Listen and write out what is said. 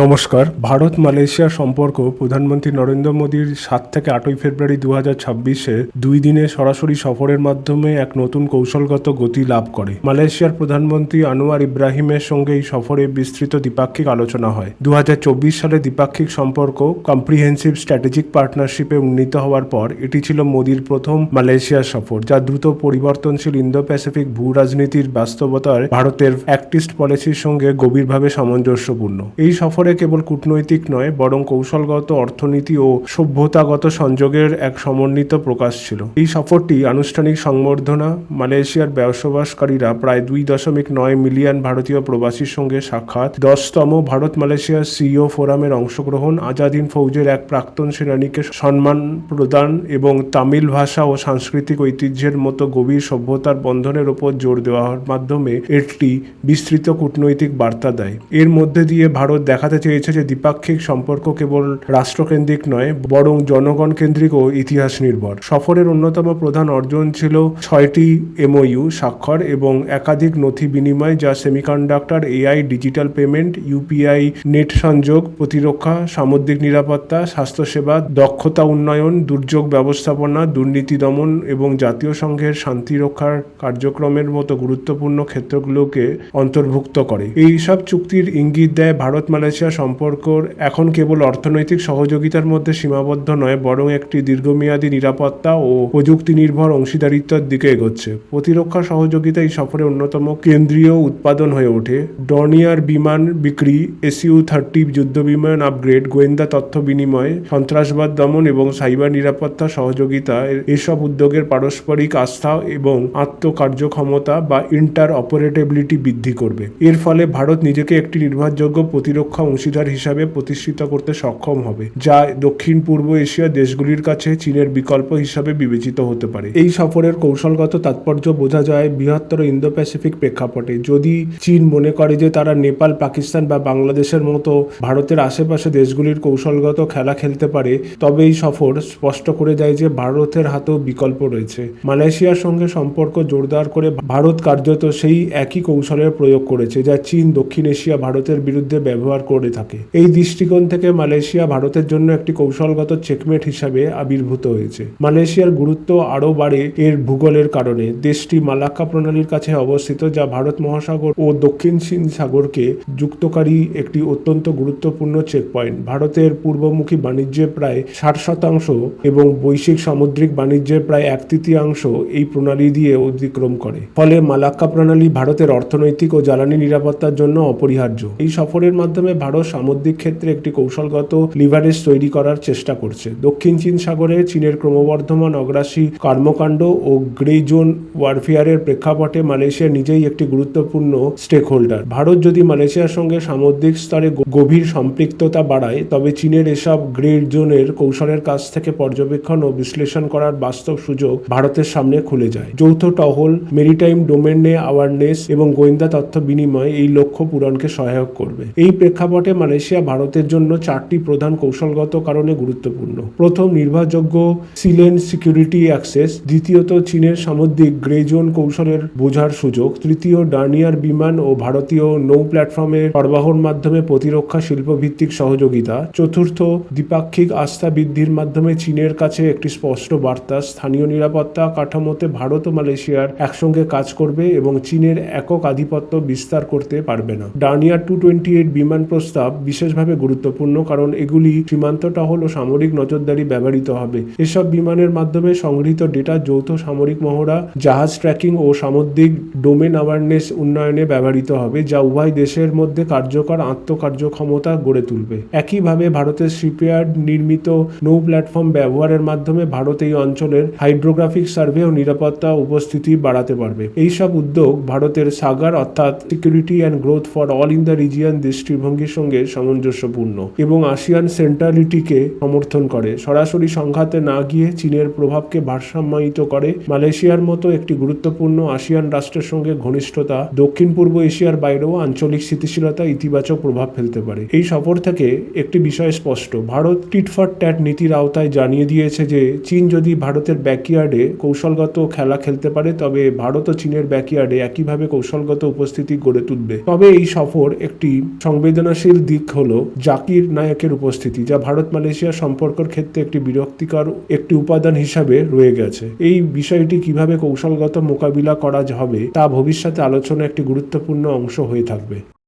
নমস্কার। ভারত মালয়েশিয়া সম্পর্ক প্রধানমন্ত্রী নরেন্দ্র মোদীর সাত থেকে আটই ফেব্রুয়ারি দু হাজার ছাব্বিশে দুই দিনে সরাসরি সফরের মাধ্যমে এক নতুন কৌশলগত গতি লাভ করে। মালয়েশিয়ার প্রধানমন্ত্রী আনোয়ার ইব্রাহিমের সঙ্গে এই সফরে বিস্তৃত দ্বিপাক্ষিক আলোচনা হয়। দু হাজার চব্বিশ সালে দ্বিপাক্ষিক সম্পর্ক কম্প্রিহেন্সিভ স্ট্র্যাটেজিক পার্টনারশিপে উন্নীত হওয়ার পর এটি ছিল মোদীর প্রথম মালয়েশিয়া সফর, যা দ্রুত পরিবর্তনশীল ইন্দো প্যাসিফিক ভূ রাজনীতির বাস্তবতার ভারতের অ্যাক্টিস্ট পলিসির সঙ্গে গভীরভাবে সামঞ্জস্যপূর্ণ। এই সফরে কেবল কূটনৈতিক নয়, বরং কৌশলগত, অর্থনীতি ও সভ্যতাগত সংযোগের এক সমন্বিত প্রকাশ ছিল। এই সফরটি আনুষ্ঠানিক সংবর্ধনা মালয়েশিয়ার বসবাসকারীরা প্রায় দুই দশমিক নয় মিলিয়ন ভারতীয় প্রবাসীর সঙ্গে সাক্ষাৎ। দশতম ভারত মালয়েশিয়ার সিইও ফোরামের অংশগ্রহণ আজাদিন ফৌজের এক প্রাক্তন সেনানীকে সম্মান প্রদান এবং তামিল ভাষা ও সাংস্কৃতিক ঐতিহ্যের মতো গভীর সভ্যতার বন্ধনের ওপর জোর দেওয়ার মাধ্যমে একটি বিস্তৃত কূটনৈতিক বার্তা দেয়। এর মধ্যে দিয়ে ভারত দেখাতে চেয়েছে যে দ্বিপাক্ষিক সম্পর্ক কেবল রাষ্ট্রকেন্দ্রিক নয়, বরং জনগণ কেন্দ্রিক ও ইতিহাস নির্ভর। সফরের অন্যতম প্রধান অর্জন ছিল ছয়টি এমওইউ স্বাক্ষর এবং একাধিক নথি বিনিময় যা semiconductor, AI, digital payment, UPI, net সংযোগ, প্রতিরক্ষা, সামুদ্রিক নিরাপত্তা, স্বাস্থ্যসেবা, দক্ষতা উন্নয়ন, দুর্যোগ ব্যবস্থাপনা, দুর্নীতি দমন এবং জাতীয় সংঘের শান্তি রক্ষার কার্যক্রমের মতো গুরুত্বপূর্ণ ক্ষেত্রগুলোকে অন্তর্ভুক্ত করে। এই সব চুক্তির ইঙ্গিত দেয় ভারত মালয়েশিয়া সম্পর্কর এখন কেবল অর্থনৈতিক সহযোগিতার মধ্যে সীমাবদ্ধ নয়, বরং একটি দীর্ঘমেয়াদী নিরাপত্তা ও প্রযুক্তি নির্ভর অংশীদারিত্বের দিকে এগোচ্ছে। প্রতিরক্ষা সহযোগিতা এই সফরে অন্যতম কেন্দ্রীয় উৎপাদন হয়ে ওঠে। ডর্নিয়ার বিমান বিক্রি এসইউ থার্টি যুদ্ধ বিমান আপগ্রেড, গোয়েন্দা তথ্য বিনিময়, সন্ত্রাসবাদ দমন এবং সাইবার নিরাপত্তা সহযোগিতা এসব উদ্যোগের পারস্পরিক আস্থা এবং আত্মকার্যক্ষমতা বা ইন্টার অপারেটেবিলিটি বৃদ্ধি করবে। এর ফলে ভারত নিজেকে একটি নির্ভরযোগ্য প্রতিরক্ষা অংশীদার হিসাবে প্রতিষ্ঠিত করতে সক্ষম হবে, যা দক্ষিণ পূর্ব এশিয়ার দেশগুলির কাছে চীনের বিকল্প হিসাবে বিবেচিত হতে পারে। এই সফরের কৌশলগত তাৎপর্য বোঝা যায় বৃহত্তর ইন্দো প্যাসিফিক প্রেক্ষাপটে। যদি চীন মনে করে যে তারা নেপাল, পাকিস্তান বা বাংলাদেশের মতো ভারতের আশেপাশে দেশগুলির কৌশলগত খেলা খেলতে পারে, তবে এই সফর স্পষ্ট করে দেয় যে ভারতের হাতেও বিকল্প রয়েছে। মালয়েশিয়ার সঙ্গে সম্পর্ক জোরদার করে ভারত কার্যত সেই একই কৌশলের প্রয়োগ করেছে, যা চীন, দক্ষিণ এশিয়া, ভারতের বিরুদ্ধে ব্যবহার করে থাকে। এই দৃষ্টিকোণ থেকে মালয়েশিয়া ভারতের জন্য একটি কৌশলগত চেকমেট হিসাবে আবির্ভূত হয়েছে। মালয়েশিয়ার গুরুত্ব আরও বাড়ে এর ভূগোলের কারণে। দেশটি মালাক্কা প্রণালীর কাছে অবস্থিত, যা ভারত মহাসাগর ও দক্ষিণ চীন সাগরকে যুক্তকারী একটি অত্যন্ত গুরুত্বপূর্ণ চেকপয়েন্ট ভারতের পূর্বমুখী বাণিজ্যের প্রায় ষাট শতাংশ এবং বৈশ্বিক সামুদ্রিক বাণিজ্যের প্রায় এক তৃতীয়াংশ এই প্রণালী দিয়ে অতিক্রম করে। ফলে মালাক্কা প্রণালী ভারতের অর্থনৈতিক ও জ্বালানি নিরাপত্তার জন্য অপরিহার্য। এই সফরের মাধ্যমে ভারত সামুদ্রিক ক্ষেত্রে একটি কৌশলগত লিভারেজ তৈরি করার চেষ্টা করছে। দক্ষিণ চীন সাগরে চীনের ক্রমবর্ধমান অগ্রাসী কর্মকাণ্ড ও গ্রে জোন ওয়ারফেয়ারের প্রেক্ষাপটে মালয়েশিয়া নিজেই একটি গুরুত্বপূর্ণ স্টেক হোল্ডার ভারত যদি মালয়েশিয়ার সঙ্গে সামুদ্রিক স্তরে গভীর সম্পৃক্ততা বাড়ায়, তবে চীনের এসব গ্রে জোনের কৌশলের কাছ থেকে পর্যবেক্ষণ ও বিশ্লেষণ করার বাস্তব সুযোগ ভারতের সামনে খুলে যায়। যৌথ টহল মেরিটাইম ডোমেনে অ্যাওয়ারনেস এবং গোয়েন্দা তথ্য বিনিময় এই লক্ষ্য পূরণকে সহায়ক করবে। এই প্রেক্ষাপটে মালয়েশিয়া ভারতের জন্য চারটি প্রধান কৌশলগত কারণে গুরুত্বপূর্ণ। প্রথম, নির্ভরযোগ্য সিলেন সিকিউরিটি অ্যাক্সেস। দ্বিতীয়ত, চীনের সামুদ্রিক গ্রে জোন কৌশলের বোঝার সুযোগ। তৃতীয়, ডার্নিয়ার বিমান ও ভারতীয় নৌ প্ল্যাটফর্মের সরবরাহর মাধ্যমে প্রতিরক্ষা শিল্পভিত্তিক সহযোগিতা। চতুর্থ, দ্বিপাক্ষিক আস্থা বৃদ্ধির মাধ্যমে চীনের কাছে একটি স্পষ্ট বার্তা, স্থানীয় নিরাপত্তা কাঠামোতে ভারত ও মালয়েশিয়ার একসঙ্গে কাজ করবে এবং চীনের একক আধিপত্য বিস্তার করতে পারবে না। ডার্নিয়ার টু টোয়েন্টি এইট বিমান প্রস্তাব বিশেষভাবে গুরুত্বপূর্ণ কারণ এগুলি সীমান্ত টহল ও সামরিক নজরদারি ব্যবহৃত হবে। এসব বিমানের মাধ্যমে সংগৃহীত ডেটা যৌথ সামরিক মহড়া, জাহাজ ট্র্যাকিং ও সামুদ্রিক ডোমেন অ্যাওয়ারনেস উন্নয়নে ব্যবহৃত হবে, যা উভয় দেশের মধ্যে কার্যকর আত্মকার্যক্ষমতা গড়ে তুলবে। একইভাবে ভারতের শিপইয়ার্ড নির্মিত নৌ প্ল্যাটফর্ম ব্যবহারের মাধ্যমে ভারত এই অঞ্চলের হাইড্রোগ্রাফিক সার্ভে ও নিরাপত্তা উপস্থিতি বাড়াতে পারবে। এইসব উদ্যোগ ভারতের সাগার, অর্থাৎ security and growth for all in the region দৃষ্টিভঙ্গির সঙ্গে সামঞ্জস্যপূর্ণ এবং আসিয়ান সেন্ট্রালিটিকে সমর্থন করে। সরাসরি সংঘাতে না গিয়ে চীনের প্রভাবকে ভারসাম্যায়িত করে, মালয়েশিয়ার মতো একটি গুরুত্বপূর্ণ আসিয়ান রাষ্ট্রের সঙ্গে ঘনিষ্ঠতা দক্ষিণ পূর্ব এশিয়ার বাইরেও আঞ্চলিক স্থিতিশীলতা ইতিবাচক প্রভাব ফেলতে পারে। এই সফর থেকে একটি বিষয় স্পষ্ট। ভারত টিট ফর ট্যাট নীতির আওতায় জানিয়ে দিয়েছে যে, চীন যদি ভারতের ব্যাকইয়ার্ডে কৌশলগত খেলা খেলতে পারে, তবে ভারত ও চীনের ব্যাকইয়ার্ডে একইভাবে কৌশলগত উপস্থিতি গড়ে তুলবে। তবে এই সফর একটি সংবেদনশীল চিন্তাশীল দিক হল জাকির নায়কের উপস্থিতি, যা ভারত মালয়েশিয়া সম্পর্কের ক্ষেত্রে একটি বিরক্তিকর একটি উপাদান হিসাবে রয়ে গেছে। এই বিষয়টি কীভাবে কৌশলগত মোকাবিলা করা হবে তা ভবিষ্যতে আলোচনা একটি গুরুত্বপূর্ণ অংশ হয়ে থাকবে।